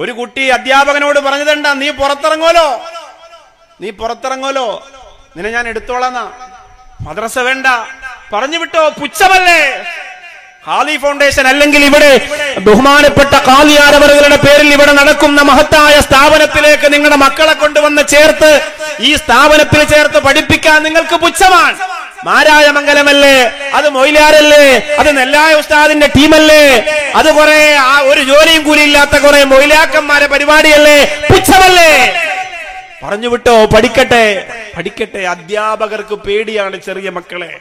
ഒരു കുട്ടി അധ്യാപകനോട് പറഞ്ഞതെന്താ? നീ പുറത്തിറങ്ങോലോ നീ പുറത്തിറങ്ങോലോ നിന്നെ ഞാൻ എടുത്തോളാന്നാ മദ്രസ വേണ്ട. പറഞ്ഞു വിട്ടോ പുച്ഛമല്ലേ. ഖാലി ഫൗണ്ടേഷൻ അല്ലെങ്കിൽ ഇവിടെ ബഹുമാനപ്പെട്ട ഖാലിയാരവറുകളുടെ പേരിൽ ഇവിടെ നടക്കുന്ന മഹത്തായ സ്ഥാപനത്തിലേക്ക് നിങ്ങളുടെ മക്കളെ കൊണ്ടുവന്ന് ചേർത്ത് ഈ സ്ഥാപനത്തിൽ ചേർത്ത് പഠിപ്പിക്കാൻ നിങ്ങൾക്ക് പുച്ഛമാണ്. മാരായ മംഗലമല്ലേ അത് മൊയിലാരല്ലേ? അത് നെല്ലായ ഉസ്താദിന്റെ ടീമല്ലേ? അത് കുറെ ആ ഒരു ജോലിയും കൂലിയില്ലാത്ത കുറെ മൊയിലാക്കന്മാരെ പരിപാടിയല്ലേ? പുച്ഛമല്ലേ? പറഞ്ഞു വിട്ടോ പഠിക്കട്ടെ. പഠിക്കട്ടെ അധ്യാപകർക്ക് പേടിയാണ് ചെറിയ മക്കളെ.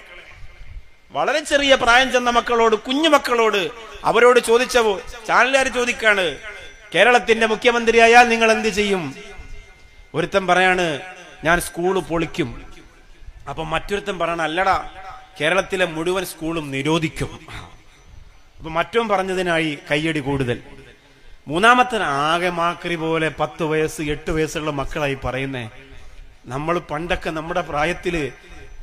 വളരെ ചെറിയ പ്രായം ചെന്ന മക്കളോട് കുഞ്ഞു മക്കളോട് അവരോട് ചോദിച്ചവോ ചാനലുകാർ ചോദിക്കാണ് കേരളത്തിന്റെ മുഖ്യമന്ത്രിയായാൽ നിങ്ങൾ എന്ത് ചെയ്യും? ഒരുത്തൻ പറയാണ് ഞാൻ സ്കൂൾ പൊളിക്കും. അപ്പൊ മറ്റൊരുത്തൻ പറയണ അല്ലടാ കേരളത്തിലെ മുഴുവൻ സ്കൂളും നിരോധിക്കും. അപ്പൊ മറ്റും പറഞ്ഞതിനായി കയ്യടി കൂടുതൽ. മൂന്നാമത്തെ ആകെ മാക്രി പോലെ പത്ത് വയസ്സ് എട്ട് വയസ്സുള്ള മക്കളായി പറയുന്നേ നമ്മൾ പണ്ടൊക്കെ നമ്മുടെ പ്രായത്തിൽ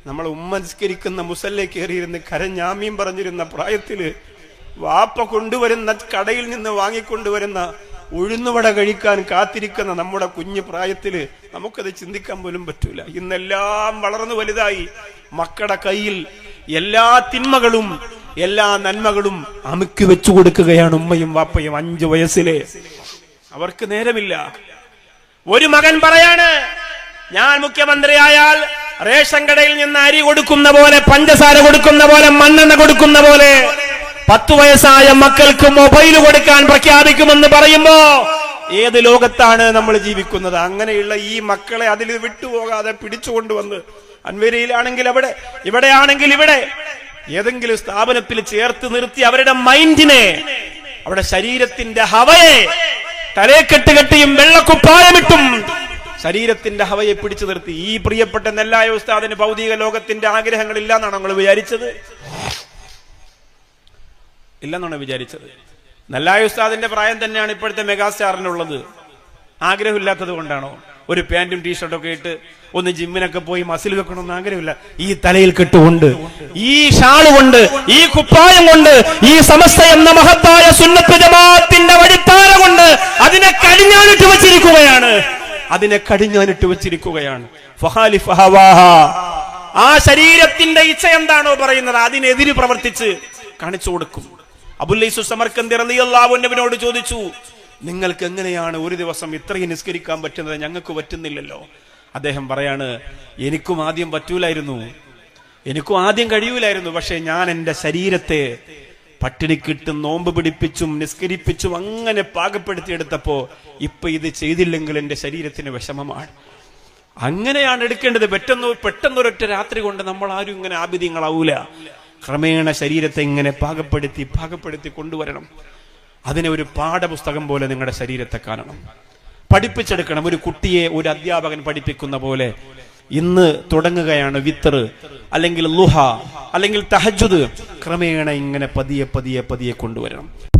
നമ്മൾ ഉമ്മസ്കരിക്കുന്ന മുസല്ലേ കയറിയിരുന്ന് കരഞ്ഞാമ്യം പറഞ്ഞിരുന്ന പ്രായത്തിൽ വാപ്പ കൊണ്ടുവരുന്ന കടയിൽ നിന്ന് വാങ്ങിക്കൊണ്ടുവരുന്ന ഉഴുന്നുവട കഴിക്കാൻ കാത്തിരിക്കുന്ന നമ്മുടെ കുഞ്ഞു പ്രായത്തിൽ നമുക്കത് ചിന്തിക്കാൻ പോലും പറ്റൂല. ഇന്നെല്ലാം വളർന്നു വലുതായി മക്കളുടെ കയ്യിൽ എല്ലാ തിന്മകളും എല്ലാ നന്മകളും അമുക്കി വെച്ചു കൊടുക്കുകയാണ് ഉമ്മയും വാപ്പയും അഞ്ചു വയസ്സിലെ. അവർക്ക് നേരമില്ല. ഒരു മകൻ പറയാണ് ഞാൻ മുഖ്യമന്ത്രിയായാൽ റേഷൻ കടയിൽ നിന്ന് അരി കൊടുക്കുന്ന പോലെ പഞ്ചസാര കൊടുക്കുന്ന പോലെ മണ്ണെണ്ണ കൊടുക്കുന്ന പോലെ പത്തു വയസ്സായ മക്കൾക്ക് മൊബൈൽ കൊടുക്കാൻ പ്രഖ്യാപിക്കുമെന്ന് പറയുമ്പോ ഏത് ലോകത്താണ് നമ്മൾ ജീവിക്കുന്നത്? അങ്ങനെയുള്ള ഈ മക്കളെ അതിൽ വിട്ടുപോകാതെ പിടിച്ചുകൊണ്ടുവന്ന് അൻവരിയിലാണെങ്കിൽ അവിടെ ഇവിടെയാണെങ്കിൽ ഇവിടെ ഏതെങ്കിലും സ്ഥാപനത്തിൽ ചേർത്ത് നിർത്തി അവരുടെ മൈൻഡിനെ അവരുടെ ശരീരത്തിന്റെ ഹവയെ തലേക്കെട്ട് കെട്ടിയും വെള്ളക്കുപ്പായമിട്ടും ശരീരത്തിന്റെ ഹവയെ പിടിച്ചു നിർത്തി. ഈ പ്രിയപ്പെട്ട നെല്ലായ ഉസ്താദിന് ഭൗതിക ലോകത്തിന്റെ ആഗ്രഹങ്ങളില്ല എന്നാണ് നമ്മൾ വിചാരിച്ചത്. ഇല്ലെന്നാണ് വിചാരിച്ചത്. നല്ലായ ഉസ്താദിന്റെ പ്രായം തന്നെയാണ് ഇപ്പോഴത്തെ മെഗാസ്റ്റാറിനുള്ളത്. ആഗ്രഹമില്ലാത്തത് കൊണ്ടാണോ? ഒരു പാന്റും ടീഷർട്ടൊക്കെ ഇട്ട് ഒന്ന് ജിമ്മിനൊക്കെ പോയി മസിൽ വെക്കണമെന്ന് ആഗ്രഹമില്ല. ഈ തലയിൽ കെട്ടുകൊണ്ട് ഈ ഷാൾ കൊണ്ട് ഈ കുപ്പായം കൊണ്ട് ഈ സമസ്ത എന്ന മഹത്തായ സുന്നത്ത് ജമാഅത്തിന്റെ വഴിത്താര കൊണ്ട് അതിനെ കടിഞ്ഞാനിട്ട് വെച്ചിരിക്കുകയാണ്. അതിനെ കടിഞ്ഞാനിട്ട് വെച്ചിരിക്കുകയാണ്. ആ ശരീരത്തിന്റെ ഇച്ഛ എന്താണോ പറയുന്നത് അതിനെതിര് പ്രവർത്തിച്ച് കാണിച്ചു കൊടുക്കും. റളിയല്ലാഹുവിനോട് ചോദിച്ചു നിങ്ങൾക്ക് എങ്ങനെയാണ് ഒരു ദിവസം ഇത്രയും നിസ്കരിക്കാൻ പറ്റുന്നത്? ഞങ്ങൾക്ക് പറ്റുന്നില്ലല്ലോ. അദ്ദേഹം പറയാണ് എനിക്കും ആദ്യം പറ്റൂലായിരുന്നു. എനിക്കും ആദ്യം കഴിയൂലായിരുന്നു. പക്ഷെ ഞാൻ എന്റെ ശരീരത്തെ പട്ടിണിക്കിട്ട് നോമ്പ് പിടിപ്പിച്ചും നിസ്കരിപ്പിച്ചും അങ്ങനെ പാകപ്പെടുത്തിയെടുത്തപ്പോ ഇപ്പൊ ഇത് ചെയ്തില്ലെങ്കിൽ എന്റെ ശരീരത്തിന് വിഷമമാണ്. അങ്ങനെയാണ് എടുക്കേണ്ടത്. പെട്ടെന്ന് പെട്ടെന്നൊരൊറ്റ രാത്രി കൊണ്ട് നമ്മൾ ആരും ഇങ്ങനെ ആഭിദ്യങ്ങളാവൂല ക്രമേണ ശരീരത്തെ ഇങ്ങനെ പാകപ്പെടുത്തി പാകപ്പെടുത്തി കൊണ്ടുവരണം. അതിനെ ഒരു പാഠപുസ്തകം പോലെ നിങ്ങളുടെ ശരീരത്തെ കാണണം. പഠിപ്പിച്ചെടുക്കണം. ഒരു കുട്ടിയെ ഒരു അധ്യാപകൻ പഠിപ്പിക്കുന്ന പോലെ ഇന്ന് തുടങ്ങുകയാണ് വിത്തർ അല്ലെങ്കിൽ ലുഹ അല്ലെങ്കിൽ തഹജുദ് ക്രമേണ ഇങ്ങനെ പതിയെ പതിയെ പതിയെ കൊണ്ടുവരണം.